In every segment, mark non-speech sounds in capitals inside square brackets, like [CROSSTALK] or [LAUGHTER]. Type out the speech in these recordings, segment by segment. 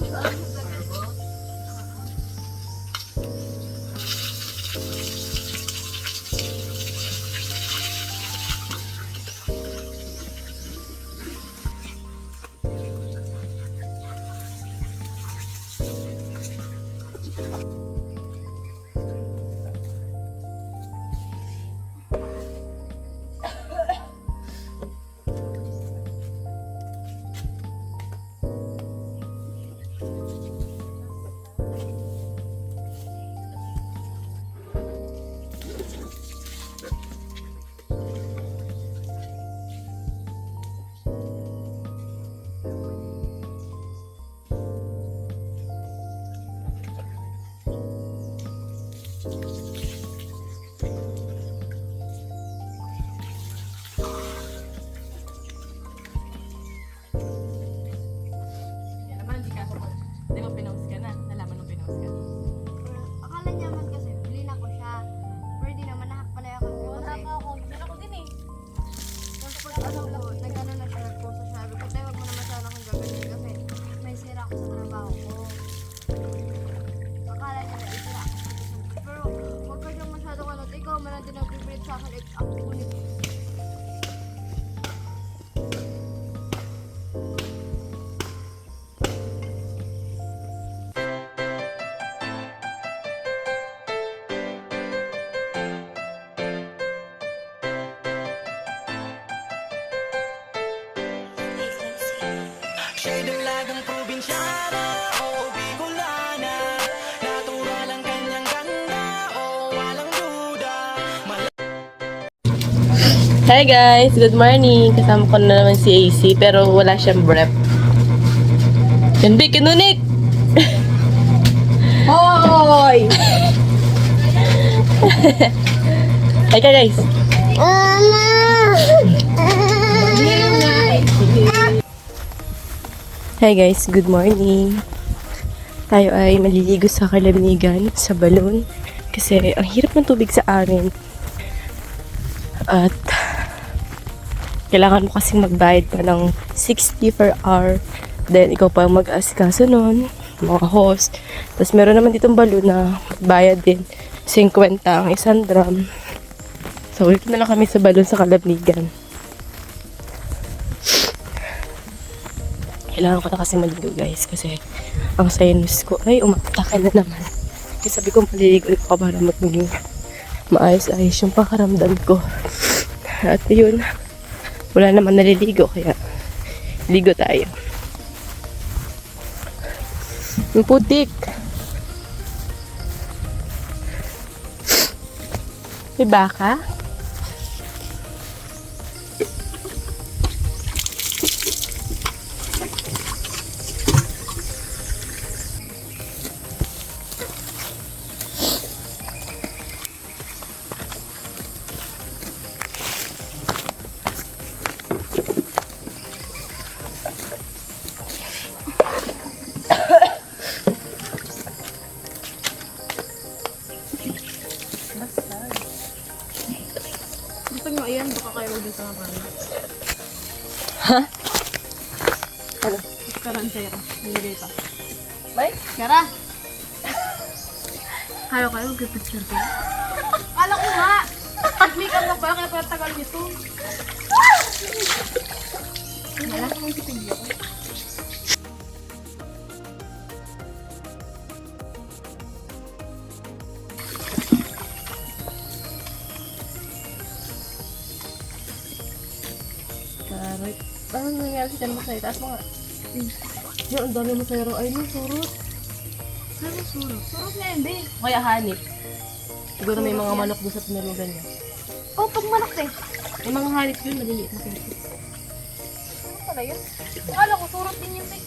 감사합니다. Hi guys! Good morning! Kasama ko na naman si AC pero wala siyang breath. Yan, Vic! Kinunik! [LAUGHS] Hoy! [LAUGHS] Hi ka guys! Hi guys! Good morning! Tayo ay maliligo sa kalamnigan, sa balon. Kasi ang hirap ng tubig sa amin. At kailangan mo kasing magbayad pa ng 60 per hour. Then, ikaw pa mag-asikaso nun, mga host. Tapos, meron naman ditong balon na bayad din. 50 ang isang drum. So, ulit na lang kami sa balon sa Kalabnigan. Kailangan ko na kasi maligo guys kasi ang sinus ko ay umatake na naman. Kaya sabi ko maliligo ko para maging maayos-ayos yung pakaramdam ko. At yun, wala naman naliligo kaya ligo tayo. Yung putik. May baka? Nilagay pa. May? Kara! Kaya kayo, mag-picture ko. Kala ko nga! Nag-makeup na pala, kaya pala tagal nito. Wala ko mong sitigyo. Karit. Anong nangyari sa tiyan mo sa'yo? Taas mo nga. Yan, ang dami mo sa'yo. Ay, no, surot. Ano surot? Surot na yun, be. Kaya hanip. Siguro may mga manok doon sa tinalugan niya. Oh, pag manok eh. May mga hanip yun, maliliit na kinto. Ano pala yun? Kala ko surot din yun, be.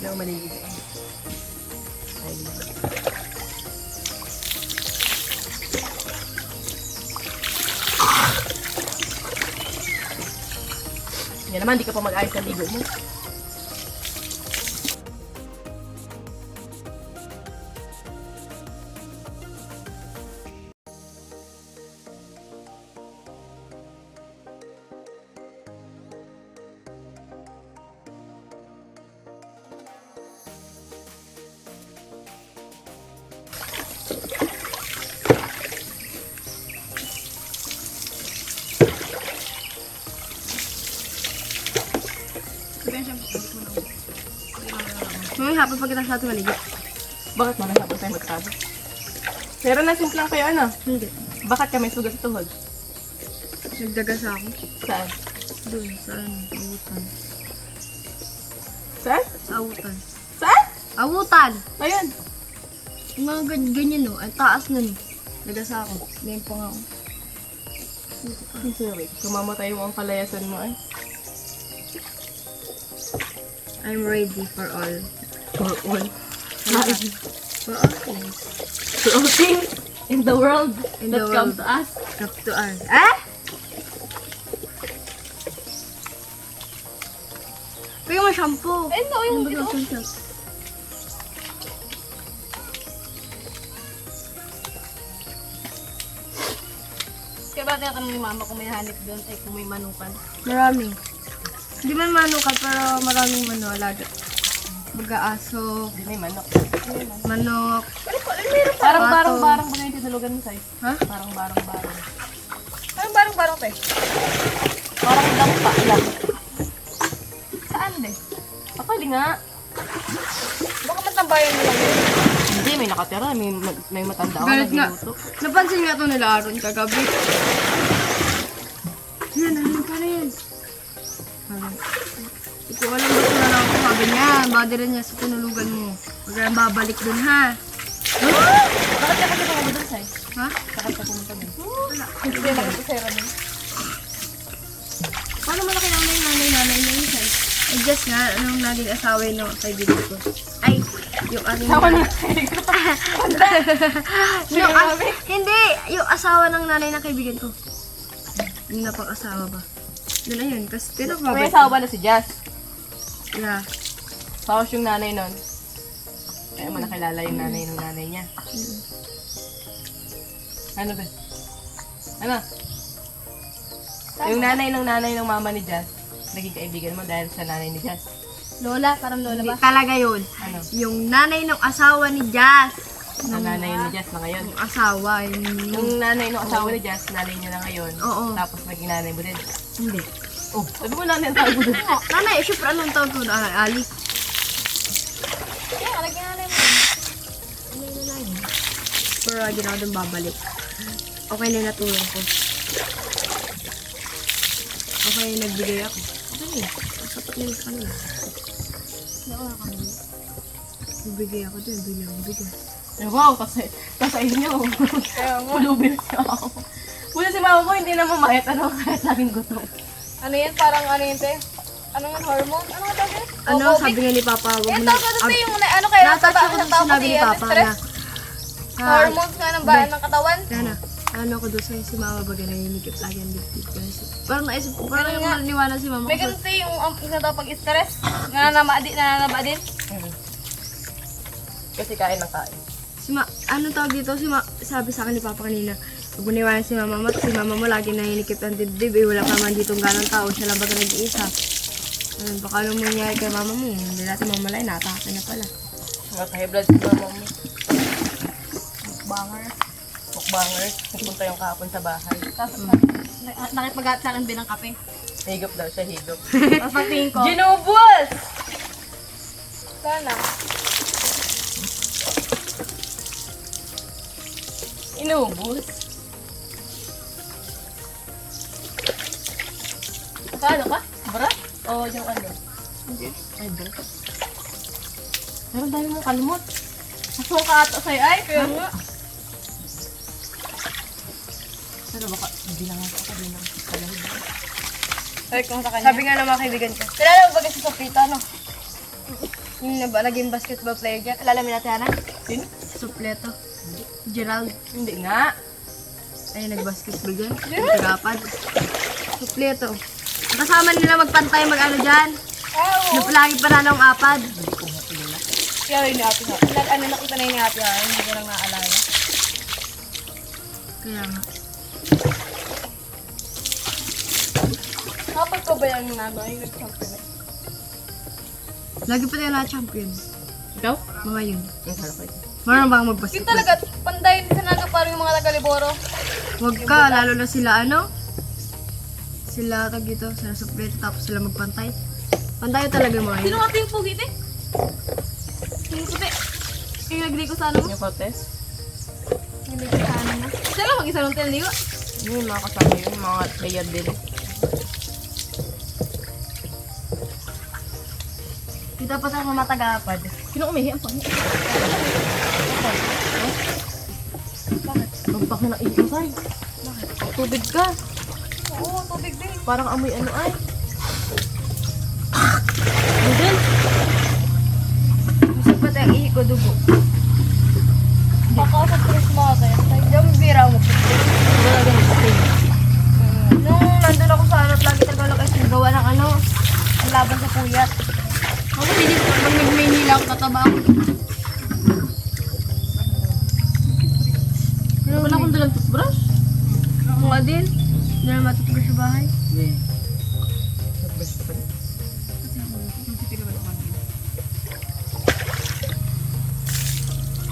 Pero maliliit. Ay. Yan naman, di ka pa mag-ayos sa ligo mo. Mamaya hapon pag kita sa ating maligo. Bakit mamaya hapon tayo magsabi? Pero na simple lang kayo ano? Hindi. Bakit ka may sugat sa tuhod? Nagdagas ako. Saan? Doon, sa ano, awutan. Saan? Sa awutan. Saan? Awutan! Ayun. Yung mga gan- ganyan no, ang taas nun. Nagas ako. Ngayon pa nga ako. Sorry. Kumamatay mo ang palayasan mo ay. I'm ready for all. For all. For all things. For all things in the world In that the come world. to us. Up to us. Ah? Pwede mo shampoo. Eh, no, yung Ano ito. shampoo? Kaya ba tinatanong ni mama kung may hanip doon, ay kung may manukan. Marami. Hindi man manuka, pero maraming mano, alaga. Baga-aso, Hindi may manok. manok. Parang Pato. barang-barang ba na yung tinulugan mo, Sai? Ha? Parang barang-barang. Parang barang-barang te. Parang dampa lang. Saan de? Akali nga. Baka matambayan mo lang yun. Hindi, may nakatira. May, may matanda ako Galit nga. nagluluto. Napansin nga to nila Aaron kagabi. Yan, ano pa na yan? Sabi, Hindi ko alam ba't na ako. Sabi niya, body rin niya sa tinulugan mo. Huwag ka nang babalik dun ha. Bakit ka kasi pumunta doon, Sai? Ha? Bakit ka pumunta doon? Hindi na nakasera doon. Paano mo nakilala yung nanay-nanay niya yun, Sai? Eh, just nga, anong naging asawa yun ng kaibigan ko. Ay, yung ano Ako niya. na. [LAUGHS] yung, as- hindi, yung asawa ng nanay ng kaibigan ko. Yung napang-asawa ba? Doon na yun, kasi May tinapabay. asawa ba na si Jazz? Yeah. Tapos yung nanay nun. Kaya mo nakilala yung nanay ng nanay niya. Ano ba? Ano? Yung nanay ng nanay ng mama ni Jazz, naging kaibigan mo dahil sa nanay ni Jazz. Lola, parang lola Hindi ba? talaga yun. Ano? Yung nanay ng asawa ni Jazz. Ang nanay ni Jazz na ngayon. Yung asawa, yung... Yung nanay ng asawa ni Jazz, nanay niya na ngayon. Oo. Tapos naging nanay mo din. Hindi. Oh, sabi mo nanay ang tawag mo din. Nanay, syempre anong tawag ko? Ah, Ali. Pero lagi na ako doon babalik. Okay na yung natulong ko. Okay na yung nagbigay ako. Okay na yun. Ang Sapat na yun sa kanila. Nagbigay ako doon, bigay ako bigay. Eh, wow, kasi, kasi inyo. Kaya nga. Pulubi siya ako. Una si mama ko, hindi na mamayat. Ano, kahit laging gutom. Ano yan? Parang ano yun te? Ano yung hormone? Ano nga tawag? Ano, sabi nga ni Papa, wag mo na... tawag ano te yung ano kaya Natouch ako sa dun sinabi ni ano, Papa na... stress? Ah, Hormones nga ng bayan ng katawan? Yana, ano ko doon sa'yo si Mama baga nanginikip lagi ang dibdib guys. Parang naisip ko, parang yung nga. naniwala si Mama May te yung um, isang tao pag stress. Nananaba din, nananaba din. Kasi kain ng kain. Si Ma, ano tawag dito? Si Ma, sabi sa akin ni Papa kanina, pag maniwala si Mama mo, si Mama mo lagi nanginikip ang dibdib, eh wala pa man ditong ganong tao, siya lang baga nag-iisa. Ano, baka anong mangyari kay Mama mo, hindi natin mamalay, natake na pala. Naka-high blood si mama mo. Mukbanger. Mukbanger. Nagpunta yung kahapon sa bahay. Tapos, na- nakipag sa akin din ng kape. Higop daw siya, higop. [LAUGHS] Tapos pagtingin ko, Ginubos! sana. Inubos? Paano ka? Bra? O yung ano? Ay, bra. Meron tayo mong kalmot. Masuka ato sa'yo. Ay, kaya nga. Pero baka, hindi lang ako ka din ang kalahid. Sabi ko sa kanya. Sabi nga ng mga kaibigan ko, Kilala mo ba kasi Sofita, no? yung naba, naging basketball player dyan, Kilala mo natin, Hana? Sino? supleto. Gerald, Hindi nga. ay nag-basketball dyan, nagkagapad. Supleto. Kasama nila magpantay mag-ano dyan, oo. napalagi pa na ng apad. Kaya ha. Nag, ano, nakita na yun ni Ate. Hindi ko lang naalala. Kaya nga. Kapag ko ba yung nano, yung nag-champion? Lagi pa tayo na champion. Ikaw? Mga yun. Ang ko ito. Marunong bang Yun mag-basketball? talaga, panday sa naga parang yung mga taga-liboro. Huwag ka, lalo na sila ano? Sila tag dito, sila supleto, tapos sila magpantay. Pantayo talaga mga Sino yun. nga yung pugi, te? Yung puti. Yung nagli ko sa ano mo? Yung kotes. Hindi ko sana na. Siya lang mag-isa nung tinaligo. Yun, mga kasama yun. Mga player din. Dito pa sa mga tagapad. Sino umihi? Ang pangit. Bakit? Bagpak na ng ihip ay. Bakit? Tubig ka. Oo, tubig din. Parang amoy ano ay. Ano din? Gusto pa tayo ihi ko dugo. Pakasap ko sa mga tayo. Diyan mo bira mo. Wala din. Okay. Nung nandun ako sa ano, lagi tagalog ay gawa ng ano, ang laban sa puyat. Ako, hindi ko. Pag nag-Maynila ako, tataba ako. Wala akong dalang toothbrush. Ako nga din. Hindi na matutulog sa bahay. Nag-brush ka pa rin.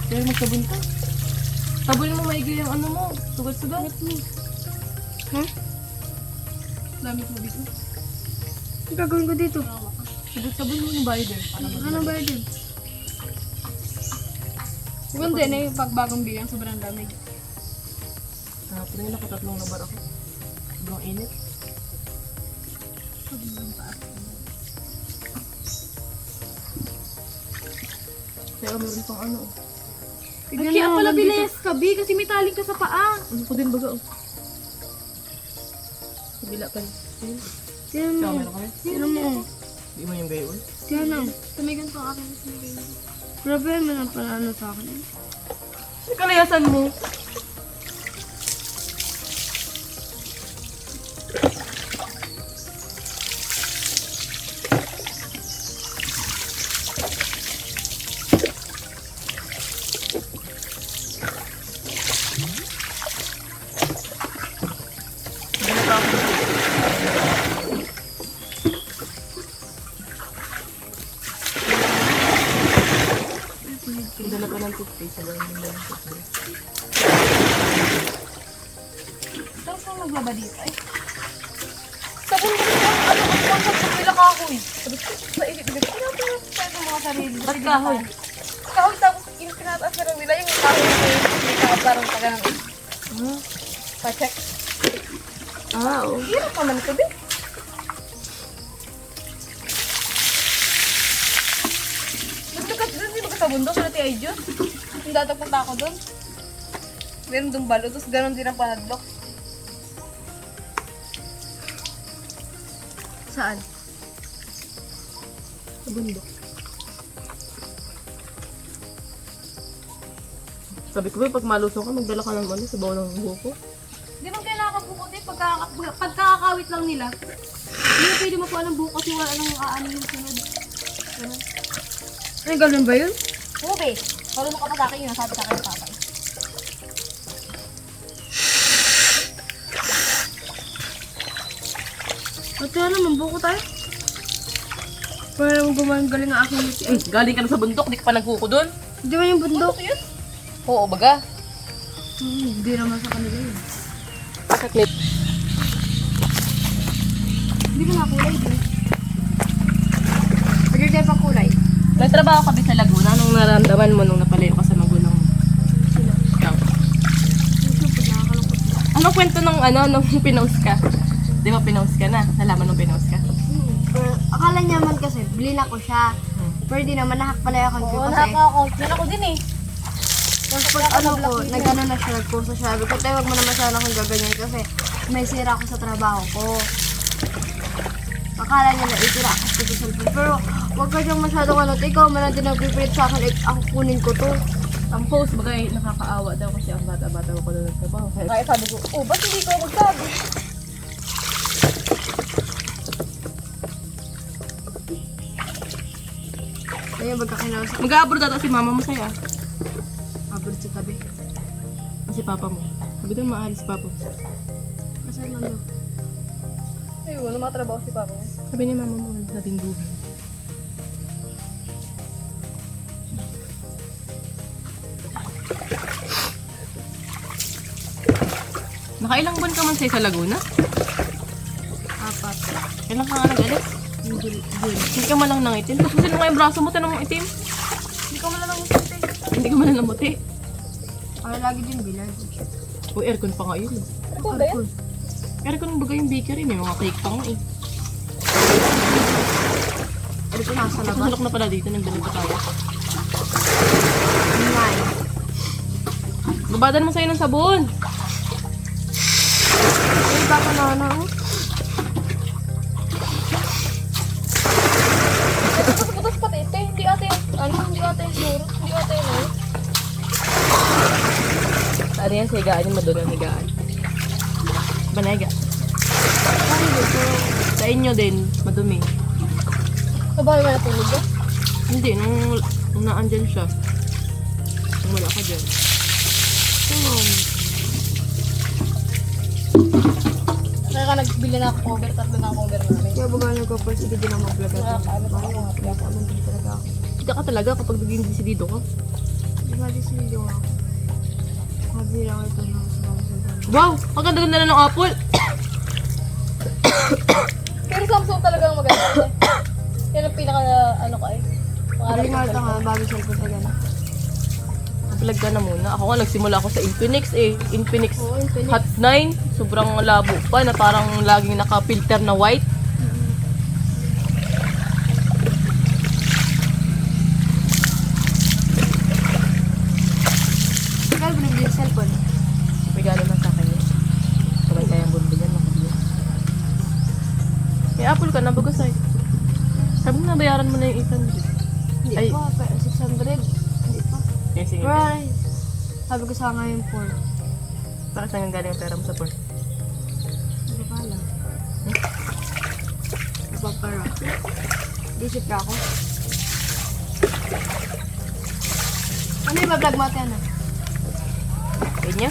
Kaya magsabon ka. Sabunin mo maigi yung ano mo. Sugat-sugat. Hmm? Dami tubig. Ang gagawin ko dito? Sugat-sabon mo yung mag- Ano ba yun? Maganda na yung pagbagong biyang sobrang dami. Ah, pero yun ako tatlong labar ako. Sobrang init. Kaya meron pang ano. oh. Ay, kaya pala bilayas ka, B, kasi may taling ka sa paa. Ano ko din baga oh. Kabila. Tiyan Ikaw mo. ka? Tiyan mo. Di mo yung gayon. Tiyan mo. Sa may ganito ang akin. sa may ganito. Grabe naman ang pala ano sa akin. Ano kalayasan mo? Sa bundok, sa ay Diyos? Yung dati punta ako doon. Meron doon balo, tapos gano'n din ang panadlok. Saan? Sa bundok. Sabi ko ba, pag malusong ka, magdala ka ng ano, sa bawah ng buko. Di ba kaya nakakabukot eh, pagka, pagkakakawit lang nila. Hindi na pwede makuha ng buko kasi wala nang aano yung sunod. Ganun. Ay, ganun ba yun? Oo, be. Marunong ka pa sa akin yun, sabi sa akin ng papa. At kaya naman, buko tayo. Para naman gumagaling ang aking UTI. Eh, galing ka na sa bundok, di ka pa nagkuko doon. Di ba yung bundok? yun? Oo, baga. Hmm, Hindi naman sa kanila yun. Bakit net? Hindi ko nakulay din. Pagkir tayo pa kulay. Nagtrabaho ka ba sa Laguna nung naramdaman mo nung napalayo ka sa magulang mo? Ikaw. Anong kwento ng ano, nung [LAUGHS] pinost ka? Di ba pinost ka na? Nalaman nung pinost ka? Hmm. Pero, akala niya man kasi, bilhin ako siya. Pero di naman, nahak pala yung account ko Oo, kasi. nakaka-account. Yan ako din eh. Tapos pag ano ko, nag-ano na siya, nag-post na siya. Sabi ko, tayo wag mo naman sana akong gaganyan kasi may sira ako sa trabaho ko. Akala niya na itira ako sa cellphone. Pero wag ka diyang masyadong ano, ikaw man ang dinag-prepared sa akin, eh, ako kunin ko to. Ang post, bagay, nakakaawa daw kasi ang bata-bata ko na nagtrabaho. Kaya Kaya sabi ko, oh, ba't hindi ko magsabi? Kaya magkakinaw sa Mag-abroad ata si mama mo sa'yo. abroad sa tabi. Si papa mo. Sabi doon maalis si papa mo. Masaan man daw? Ay, wala matrabaho si Papa. Sabi ni mama mo, sa tingguhan. Nakailang buwan ka man sa Laguna? Apat. Kailan ka nga nag-alis? Hindi ka malang nangitim. Tapos sino nga yung braso mo, tanong itim. Hindi ko malalang usapin. Hindi ka malang namuti. Ano lagi din bilad? Uy, aircon pa nga yun. Ito ba yan? Aircon ang bagay yung bakery. May mga cake pa nga eh. Ko nasa labas? Nasalok na pala dito, nagdala pa tayo. Ngay. Babadan mo sa'yo ng sabon. Ay, baka na na. oh. Butas pati ito. Hindi ate ano, hindi ate yung surot. Hindi ate yung ano. Ano yan, sa higaan yung madun ang higaan. Banega. Sa inyo din, madumi. Sa bahay mo natulog ka? Hindi, nung, nung naandyan siya. Nung wala ka dyan. Kaya ka nagbili na ako cover. Tatlo na cover namin. Kaya baga nagkapal, sige din ang mag-vlog at Nakakaano pa ako. Kaya ako nandito talaga ako. Kita ka talaga kapag naging desidido ka. Di ba disilyo ako? Sabi lang ito na sa Wow! Ang ganda-ganda na ng apple! [COUGHS] Pero Samsung talaga ang maganda. [COUGHS] Yan ang pinaka, ano ka eh. Ko nga ito nga, bago cellphone talaga na. Vlog ka na muna. Ako nga nagsimula ako sa Infinix eh. Infinix Oo, Infinix. Hot 9. Sobrang labo pa na parang laging naka-filter na white. Kaya binibili yung cellphone. Regalo na sa akin yun. Sabay kayang bumili yan. makabili. May apple ka na bagasay. Sabi mo nabayaran mo na yung 800. Hindi Ay. pero Right. Sabi ko sa ngayon 4. Para saan yung galing ang pera mo sa port? Ano ka lang? Papara. Disip ka ako. Ano yung vlog mo ate ano? Kanya?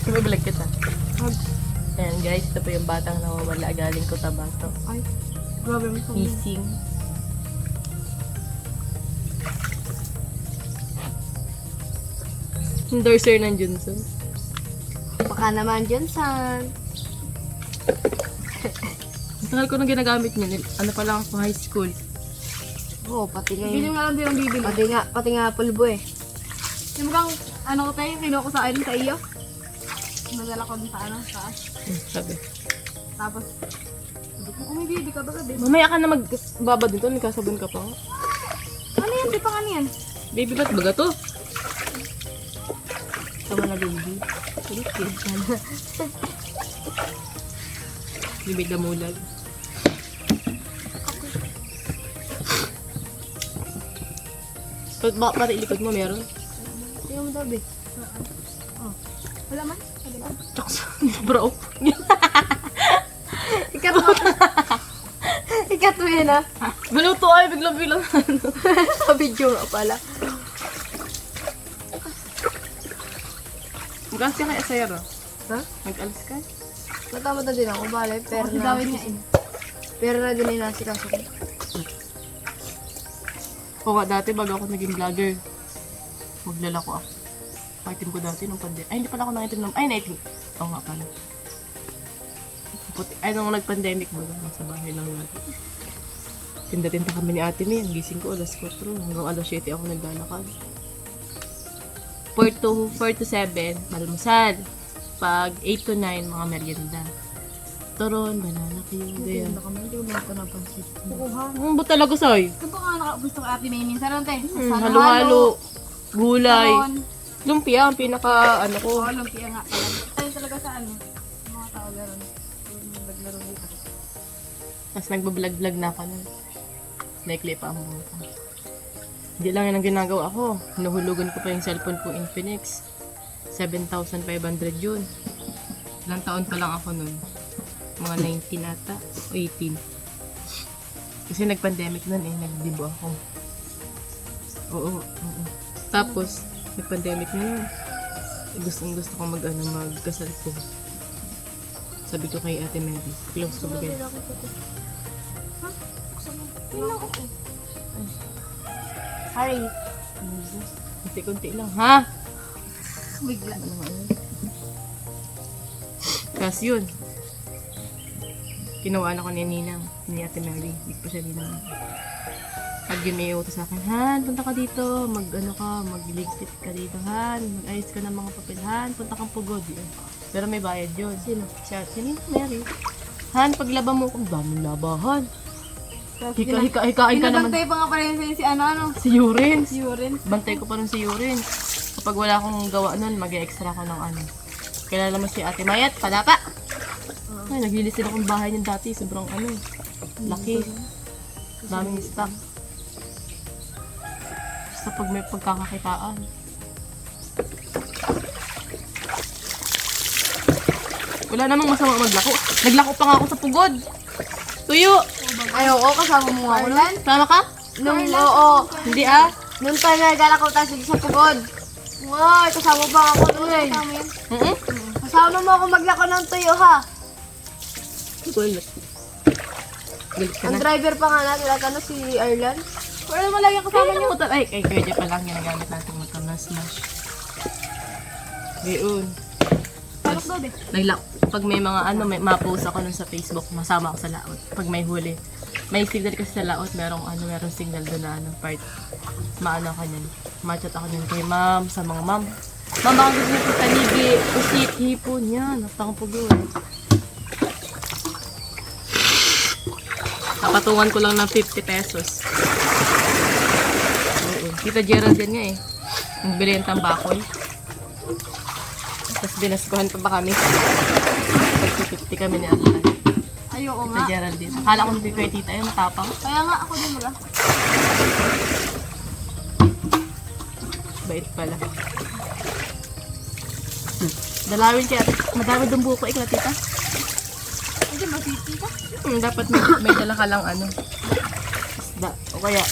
Sumabalag kita. Mag- Ayan guys, ito po yung batang nawawala galing ko tabato. Ay, grabe mo sa Missing. Endorser ng Johnson. Baka naman Johnson. Matagal [LAUGHS] ko nang ginagamit niya. Ano pa lang ako high school. Oo, pati nga Bili yun. nga lang din ang bibili. Pati nga, pati nga pulbo eh. Yung mukhang, ano ko tayo, kinuha ko sa akin sa iyo. Nadala ko dun sa ano, sa Hmm, sabi. Tapos, sabi ko, bibi ka ba gabi? Mamaya ka na magbaba dito. Nagkasabon ka pa. Ano yan? Di pa ano yan? Baby, ba't baga to? Tama na baby. Kulit sana. Bibig na mulag. Ba't ba, para ilikod mo meron? Tingnan mo daw, be. Wala man? Chokes. Bro. Ikat mo. Ikat mo yun ah. Baluto ay, biglang bilang. Sa video nga pala. Magkas ka kaya sa'yo, Ha? Mag-alis ka? Natama na din ako, bale. Pero Kasi na, niya eh. pero na din yung nasikaso ko. Oo nga, dati bago ako naging vlogger, maglalako ako. Paitim ko dati nung pandemic. Ay, hindi pala ako nangitim ng... Ay, naitim. Oo nga pala. Puti. Ay, nung nag-pandemic ba, nasa bahay lang lagi. Tinda-tinda kami ni ate May. Ang gising ko, alas 4. Hanggang alas 7 ako naglalakad. 4 to, 4 to 7, malmusal. Pag 8 to 9, mga merienda. Turon, banana cue, ganyan. Baka man, hindi ko mga ito napansin. Kukuha. Ang ba talaga, Soy? Ito pa nga naka- gusto ko ate may minsan lang tayo. Hmm, halo-halo, gulay. Salon. Lumpia, ang pinaka, ano ko. Oo, lumpia nga pala. Ayun talaga sa ano. Mga tao garon. Naglaro dito. Tapos nagbablog-vlog na ako nun. Naikli pa ang ko. Hindi lang yun ang ginagawa ko. Hinuhulugan ko pa yung cellphone ko Infinix. 7,500 yun. Ilang taon pa lang ako nun. Mga 19 ata. O 18. Kasi nag-pandemic nun eh. Nagdibo ako. Oo. oo. Tapos, nag-pandemic na yun. Gusto, gusto ko mag, ano, magkasal ko. Sabi ko kay Ate Mary, close ko ba kayo? Sorry. Kunti-kunti lang, ha? Bigla. Tapos yun. Kinuha na ko ni Ninang, ni Ate Mary. Hindi pa siya ninang. Pag yun may utos sa akin, Han, punta ka dito, mag ano ka, magligpit ka dito, Han, mag-ayos ka ng mga papel, Han, punta kang pugod. Yun. Pero may bayad yun. Sino? Siya, si Ninang Mary. Han, paglaba mo kung daming labahan. Hika, hika, hikain ka naman. Pinabantay pa nga pala yun si ano, ano. Si Yurin. Si Urin. Bantay ko pa rin si Yurin. Kapag wala akong gawa nun, mag-extra ko ng ano. Kilala mo si Ate Mayat, palaka. Ay, naglilis sila kong bahay niyan dati. Sobrang ano, laki. Daming stock. Basta pag may pagkakakitaan. Wala namang masama maglako. Naglako pa nga ako sa pugod. Tuyo! Ay, oo, kasama mo ako nun. Sama ka? Nung, oo, Hindi ah. nung tayo naglalakaw tayo sa pugod. Wow, kasama pa ako nun eh. Mm-mm. Kasama mo ako maglako ng tuyo ha. Gulat. Gulat ka Ang na. driver pa nga natin, at ano si Arlan. Wala naman lagi kasama Kasama niyo. Ay, kay Kuya Jeff pa lang ginagamit natin motor na smash. Yun. Eh. Naglak. Pag may mga ano, may ma-post ako nun sa Facebook, masama ako sa laot. Pag may huli. May signal kasi sa laot, merong ano, merong signal doon na ano, part. Maano ka niyan. Machat ako niyan kay ma'am, sa mga ma'am. Ma'am, baka gusto niyo tanigi, usit, hipon, yan. Nakatang pugod. Kapatungan ko lang ng 50 pesos. Oo. Tita Geraldine nga eh. Nagbili ng tambakoy. Tapos binaskuhan pa ba kami? Pag-50 kami ni Ate. Ayoko Tita nga. Geraldine. Akala ko kay tita yun, matapang. Kaya nga ako din wala. Bait pala. Dalawin kaya. Madami doon buko kaya tita. Hindi, masiti ka. Hmm, dapat may, may dala ka lang ano. Isda. O kaya,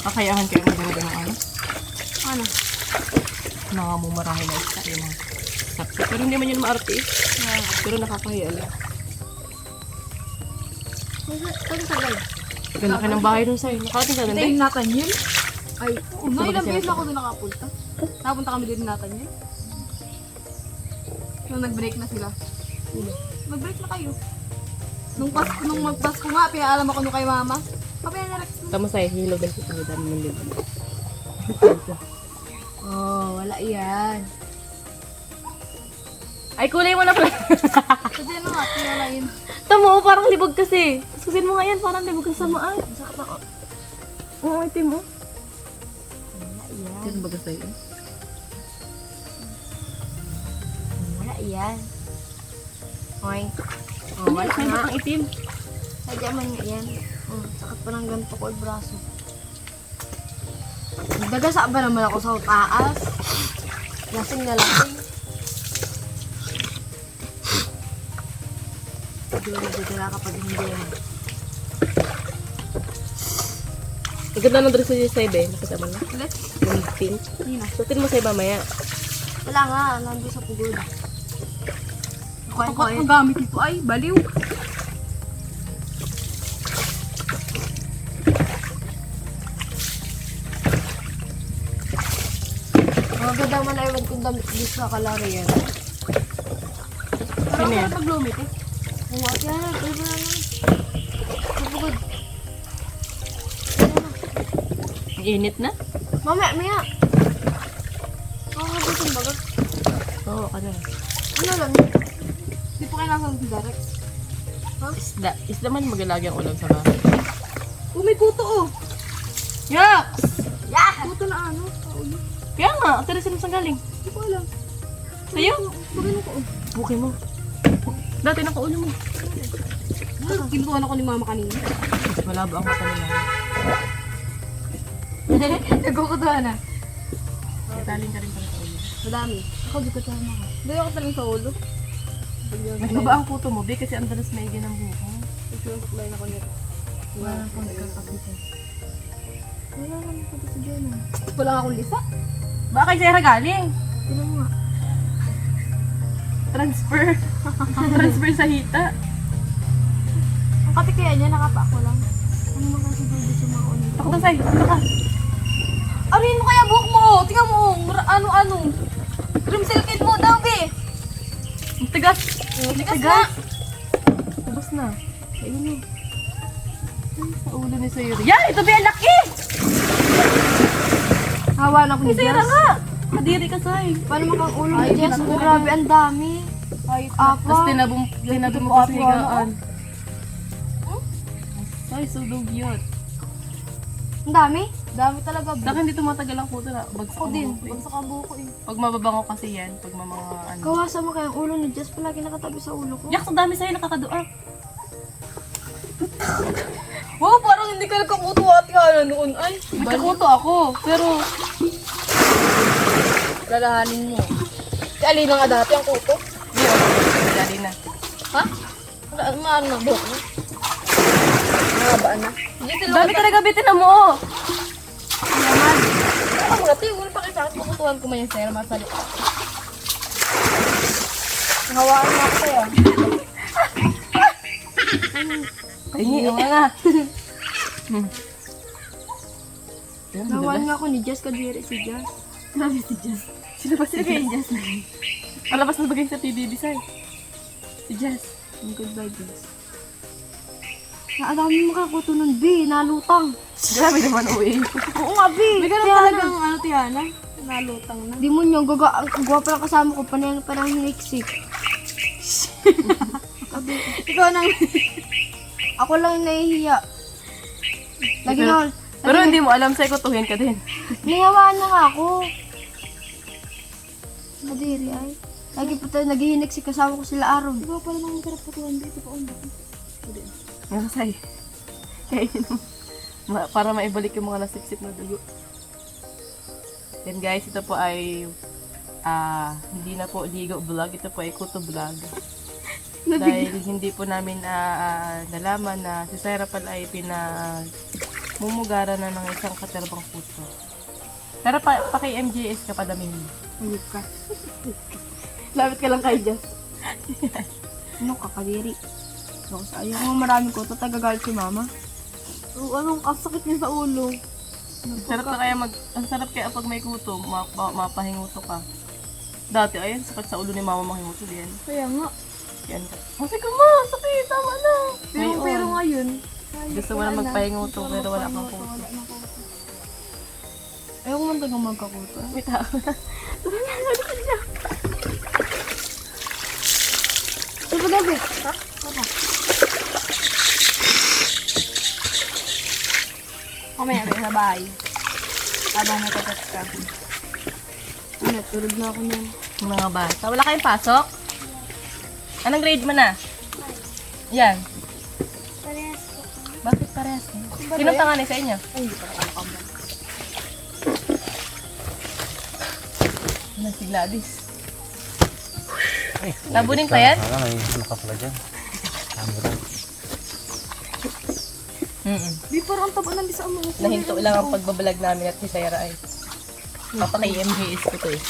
kakayahan kayo magdala ng ano. Ano? Mga mumarahin na isda. Yung mga sapsi. Pero hindi man yun maarte eh. Pero nakakahiya lang. Kano tagal? Ganda ng bahay dun sa'yo. Nakarating ka ganda. Tayo natin yun. Ay, No, ilang beses na ako doon nakapunta. Nakapunta kami din natin yun. Nung nag-break na sila. Nag-break na kayo. Nung, pas, nung mag-Pasko nga, pinaalam ako nung kay mama. Papi na Rex. Tama sa'yo, hilo din. Ang dami ng libo. [LAUGHS] oh, wala yan. Ay, kulay mo na pala. Kasi ano nga, pinala yun. Tamo, parang libog kasi. Susin mo nga yan, parang libog ka sa maan. Sakit ako. Oo, itim mo. Itim baga sa'yo. Wala yan. Oy. Oh, wala nga. bakang itim. Sadya man nga yan. Oh, sakit pa ng ganito ko yung braso. Nagdagasa ba naman ako sa taas? Lasing na lasing. Mo nagdadala kapag hindi yan. Ang ganda ng dress niya sa'yo, be. Nakita mo na. Yung pink. Na. Sutin mo sa'yo mamaya. Wala nga, nandun sa pugod. Kapag magamit ito ay baliw. Mga ganda man ay wag kong damit dito sa kalari yan. Parang Sino yan? ako maglumit eh. At yan, pwede na lang. Ang init na. Mamaya, maya. Makakagutom ba? Oo, ano. Ano lang? Di pa kailangan si Derek. Isda. Isda man magalagi ang ulam sa bahay. Oh, may kuto oh. Yeah! Yeah! Kuto na ano? Paulo. Kaya nga, tarasin mo saan galing. Hindi ko alam. Sa'yo? Bagay ko oh. Buki mo. Dati nakaulo mo. Ah, Kinutuhan ako ni mama kanina. Wala ba ang mata nila? [LAUGHS] Nagkukutuhan na. Italing ka rin pala sa ulo. Madami. Ako, di ko tayo na ako. Hindi ako talang sa ulo. Nagbaba ang puto mo, be, kasi ang dalas maigi ng buko. Kasi supply na ko nito. Wala pang nagkakapit. Wala naman ko sa dyan ah. Wala akong lisa. Baka kay Sarah galing. Mo. Transfer. [LAUGHS] Transfer sa hita. Ang kape kaya niya, nakapa ako lang. Ano mga siguro sa mga ulo? Takot na sa'yo. Takot ka. Mo kaya buhok mo! Tingnan mo! Ano-ano! Cream silkid mo daw, be! Ang tigas. Tigas na! Ubus na. Ayun. Ay, Sa ulo ni Sayra. Yan! Ito ba yung laki! Hawa na ko ni Jess. nga! Kadiri ka, Say. Paano makang ulo ni Jess? Grabe, ang dami. Ay, Apa. Tapos tinabong, tinabong mo kasi higaan. Ay, so cute. Ang dami? dami talaga. Sa akin dito matagal ang puto na. Bagsak Ako ang din. eh. Bagsak ang buhok ko eh. Pag mababango kasi yan, pag mga ano. Kawasa mo kaya ang ulo ni Jess. Palagi nakatabi sa ulo ko. Yak, ang dami sa'yo nakakadoa. Wow, parang hindi ka nagkakuto at ka noon. Ay, Nagkakuto ako, pero lalahanin mo. Si Alina nga dati ang kuto. hindi ako. Dali na. Ha? Ano, maano na buhok mo? Mahaba na. Dami talaga bitin na mo. oh. naman. Ako nga, tiyo. Wala pa kayo sa akin. Pukutuhan ko man yung sir. Masali. Hawaan mo ako sa'yo. [LAUGHS] Tingi, o nga. Hmm. Nawan nga ako ni Jess. Kadiri si Jess. Grabe si Jess. Sino ba si Jess? Palabas na bagay sa PBB sa'yo. Si Jess. Goodbye, Jess. Naadami mo kakuto nun, B. Nalutang. Grabe naman, uwi. Oo nga, B. May ganun Kaya talagang na. ano, Tiana. Nalutang na. Di mo nyo, gaga, ang gwapo lang kasama ko, panay parang hiniksik. [LAUGHS] Ikaw nang... Ako lang yung nahihiya. Lagi na, Pero hindi mo alam sa'yo, kutuhin ka din. [LAUGHS] niyawaan na nga ako. Madiri ay. Lagi pa tayo naghihiniksik kasama ko sila araw. Ikaw pala nang magkarap patuhan dito pa undo. Nga sa'yo. Kainin mo. Ma- para maibalik yung mga nasipsip na dugo. Yan guys, ito po ay ah hindi na po ligo vlog. Ito po ay kuto vlog. Dahil hindi po namin ah, nalaman na si Sarah pala ay pinamumugara na ng isang katerbang puto. Pero pa, pa kay MJS ka padamihin mo. Ayup ka. Lapit ka lang kay Jess. Ano ka, kadiri? Ako sa ayaw mo marami ko, tatagagalit si mama. Oh, anong kasakit niya sa ulo? Ang sarap na kaya mag... Ang sarap kaya pag may kuto, ma, ma, mapahinguto ka. Dati, ayun, sakit sa ulo ni mama mahinguto din. Kaya nga. Yan ka. Kasi ka ma, sakit, tama na. Pero, Ngayon, pero ngayon, gusto mo na magpahinguto pero wala kang kuto. Ayaw ko man tagang magkakuto. [LAUGHS] Tao na. Ito ba gabi? Mamaya rin sa bahay. Habang natatat ka. Ano, tulog na ako niyan. Mga bata, wala kayong pasok? Anong grade mo na? Yan. Bakit parehas? Sinong tanganay sa inyo? Ano si Gladys? Labunin pa yan? Wala, may ano ka pala dyan. Mm Di parang ang taba ng bisa mo. Nahinto lang ang pagbabalag namin at si Sarah ay papa kay MJS ko to eh.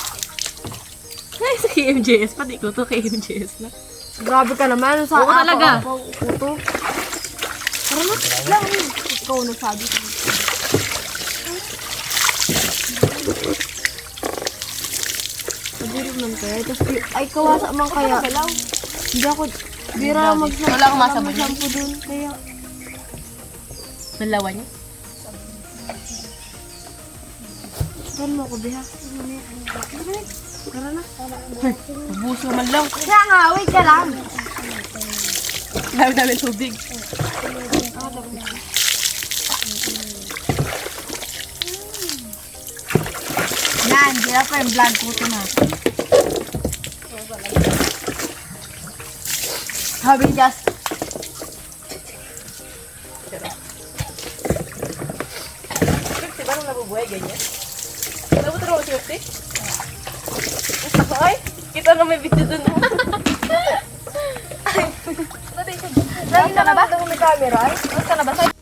Ay, sa KMJS, pati ko to KMJS na. Grabe ka naman. Sa Oo talaga. Kuto. Tara na. Lang. Ikaw na sabi. Kadiri man kaya. Tapos, ay kawasa man kaya. Hindi ako, bira mag Wala akong masabay. Shampoo dun. Kaya, Dalawa niya? saan mo ako, Biha? Tara na. Buso man lang. Kaya nga, wait ka lang. Dami-dami tubig. Yan, di pa yung vlog ko ito na. Habi just. Fifty ba nung nabubuhay ganyan? Alam mo talaga si Fifty? Ay, kita na may video dun. Lagi ka na ba? May camera ay? Basta na ba? Hmm.